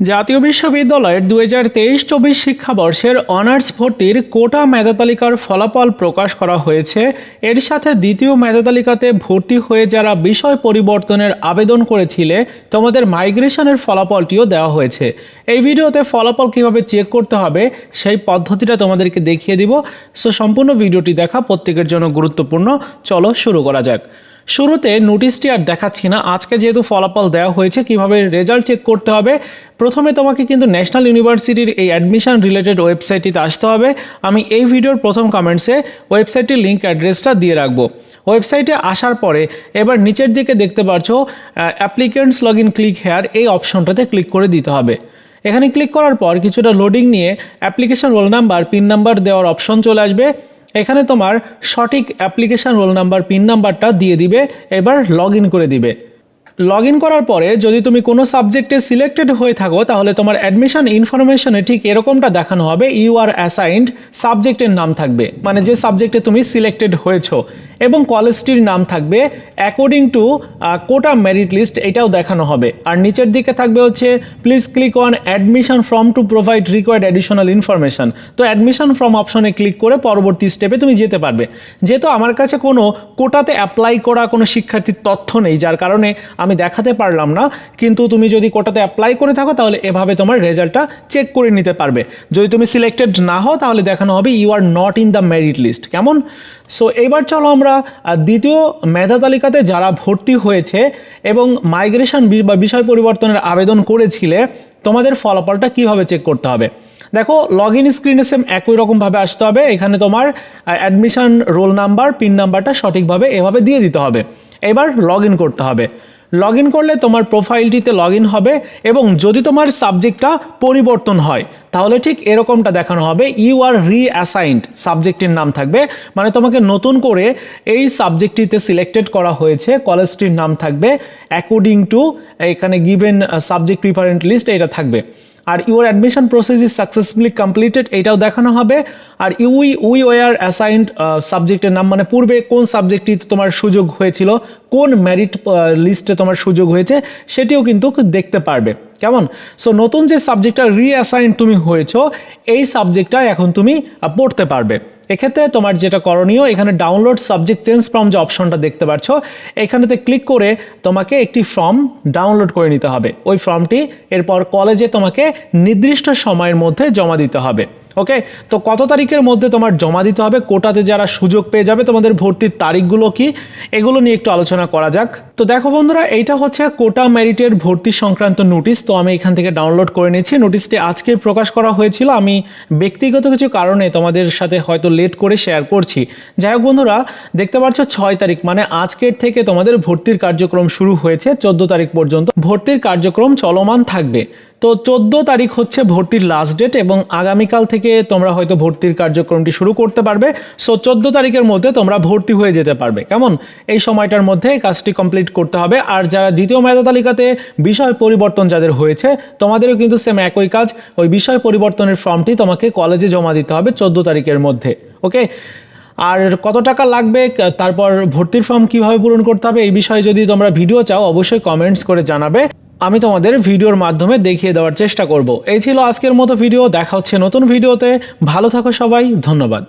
জাতীয় বিশ্ববিদ্যালয়ের দু হাজার তেইশ চব্বিশ শিক্ষাবর্ষের অনার্স ভর্তির কোটা মেধাতালিকার ফলাফল প্রকাশ করা হয়েছে। এর সাথে দ্বিতীয় মেধাতালিকাতে ভর্তি হয়ে যারা বিষয় পরিবর্তনের আবেদন করেছিলে, তোমাদের মাইগ্রেশনের ফলাফলটিও দেওয়া হয়েছে। এই ভিডিওতে ফলাফল কীভাবে চেক করতে হবে, সেই পদ্ধতিটা তোমাদেরকে দেখিয়ে দিব। সো, সম্পূর্ণ ভিডিওটি দেখা প্রত্যেকের জন্য গুরুত্বপূর্ণ। চলো শুরু করা যাক। শুরুতে নোটিশটি আর দেখাচ্ছি না। আজকে যেহেতু ফলাফল দেওয়া হয়েছে, কীভাবে রেজাল্ট চেক করতে হবে? প্রথমে তোমাকে কিন্তু ন্যাশনাল ইউনিভার্সিটির এই অ্যাডমিশন রিলেটেড ওয়েবসাইটটিতে আসতে হবে। আমি এই ভিডিওর প্রথম কমেন্টসে ওয়েবসাইটটির লিঙ্ক অ্যাড্রেসটা দিয়ে রাখব। ওয়েবসাইটে আসার পরে এবার নিচের দিকে দেখতে পাচ্ছ applicants log in click here এই অপশনটাতে ক্লিক করে দিতে হবে। এখানে ক্লিক করার পর কিছুটা লোডিং নিয়ে application roll number pin number দেওয়ার অপশন চলে আসবে। এখানে তোমার সঠিক অ্যাপ্লিকেশান রোল নাম্বার পিন নাম্বারটা দিয়ে দিবে এবার লগ করে দিবে। লগ ইন করার পরে যদি তুমি কোনো সাবজেক্টে সিলেক্টেড হয়ে থাকো, তাহলে তোমার অ্যাডমিশন ইনফরমেশনে ঠিক এরকমটা দেখানো হবে ইউ আর অ্যাসাইন্ড সাবজেক্টের নাম থাকবে। মানে যে সাবজেক্টে তুমি সিলেক্টেড হয়েছো এবং কলেজটির নাম থাকবে according to quota merit list এটাও দেখানো হবে। আর নিচের দিকে থাকবে হচ্ছে please click on admission form to provide required additional information তো অ্যাডমিশন ফর্ম অপশনে ক্লিক করে পরবর্তী স্টেপে তুমি যেতে পারবে। যেহেতু আমার কাছে কোনো কোটাতে অ্যাপ্লাই করা কোনো শিক্ষার্থীর তথ্য নেই, যার কারণে আমি দেখাতে পারলাম না, কিন্তু তুমি যদি কোটাতে অ্যাপ্লাই করে থাকো, তাহলে এভাবে তোমার রেজাল্টটা চেক করে নিতে পারবে। যদি তুমি সিলেক্টেড না হও, তাহলে দেখানো হবে you are not in the merit list কেমন? সো এইবার চলো আমরা দ্বিতীয় মেধা তালিকাতে যারা ভর্তি হয়েছে এবং মাইগ্রেশন বা বিষয় পরিবর্তনের আবেদন করেছিলে, তোমাদের ফলাফলটা কীভাবে চেক করতে হবে? দেখো লগ ইন স্ক্রিনে সেম একই রকমভাবে আসতে হবে। এখানে তোমার অ্যাডমিশন রোল নাম্বার পিন নাম্বারটা সঠিকভাবে এভাবে দিয়ে দিতে হবে। এবার লগ ইন করতে হবে। লগ ইন করলে তোমার প্রোফাইলটিতে লগ ইন হবে এবং যদি তোমার সাবজেক্টটা পরিবর্তন হয়, তাহলে ঠিক এরকমটা দেখানো হবে। ইউ আর রিঅ্যাসাইন্ড সাবজেক্টের নাম থাকবে। মানে তোমাকে নতুন করে এই সাবজেক্টটিতে সিলেক্টেড করা হয়েছে কলেজটির নাম থাকবে। অ্যাকর্ডিং টু এখানে গিভেন সাবজেক্ট প্রিফারেন্ট লিস্ট এটা থাকবে। আর your admission process is successfully completed এটাও দেখানো হবে। আর ইউই উই ওয়ার অ্যাসাইন্ড সাবজেক্টের নাম মানে পূর্বে কোন সাবজেক্টটিতে তোমার সুযোগ হয়েছিল, কোন ম্যারিট লিস্টে তোমার সুযোগ হয়েছে, সেটিও কিন্তু দেখতে পারবে। কেমন? সো নতুন যে সাবজেক্টটা রিঅ্যাসাইন তুমি হয়েছো, এই সাবজেক্টটা এখন তুমি পড়তে পারবে। এক্ষেত্রে তোমার যেটা করণীয়, এখানে ডাউনলোড সাবজেক্ট চেঞ্জ ফর্ম যে অপশনটা দেখতে পাচ্ছ এখানেতে ক্লিক করে তোমাকে একটি ফর্ম ডাউনলোড করে নিতে হবে। ওই ফর্মটি এরপর কলেজে তোমাকে নির্দিষ্ট সময়ের মধ্যে জমা দিতে হবে। ওকে তো কত তারিখের মধ্যে তোমার জমা দিতে হবে? কোটাতে যারা সুযোগ পেয়ে যাবে, তোমাদের ভর্তির তারিখগুলো কি? এগুলো নিয়ে একটু আলোচনা করা যাক। তো দেখো বন্ধুরা, এইটা হচ্ছে কোটা মেরিটের ভর্তি সংক্রান্ত নোটিশ। তো আমি এখান থেকে ডাউনলোড করে নিয়েছি। নোটিশটি আজকে প্রকাশ করা হয়েছিল। আমি ব্যক্তিগত কিছু কারণে তোমাদের সাথে হয়তো লেট করে শেয়ার করছি। যাই হোক বন্ধুরা, দেখতে পাচ্ছ ছয় তারিখ মানে আজকের থেকে তোমাদের ভর্তির কার্যক্রম শুরু হয়েছে। চোদ্দ তারিখ পর্যন্ত ভর্তির কার্যক্রম চলমান থাকবে। তো চোদ্দ তারিখ হচ্ছে ভর্তির লাস্ট ডেট এবং আগামীকাল থেকে তোমরা হয়তো ভর্তির কার্যক্রমটি শুরু করতে পারবে। সো চোদ্দ তারিখের মধ্যে তোমরা ভর্তি হয়ে যেতে পারবে। কেমন? এই সময়টার মধ্যে কাজটি কমপ্লিট করতে হবে। আর যারা দ্বিতীয় মেধা তালিকাতে বিষয় পরিবর্তন যাদের হয়েছে, তোমাদেরও কিন্তু সেম একই কাজ। ওই বিষয় পরিবর্তনের ফর্মটি তোমাকে কলেজে জমা দিতে হবে চোদ্দ তারিখের মধ্যে। ওকে আর কত টাকা লাগবে? তারপর ভর্তির ফর্ম কীভাবে পূরণ করতে হবে? এই বিষয়ে যদি তোমরা ভিডিও চাও, অবশ্যই কমেন্টস করে জানাবে। আমি তোমাদের ভিডিওর মাধ্যমে দেখিয়ে দেওয়ার চেষ্টা করব। এই ছিল আজকের মতো ভিডিও, দেখা হচ্ছে নতুন ভিডিওতে। ভালো থাকো সবাই, ধন্যবাদ।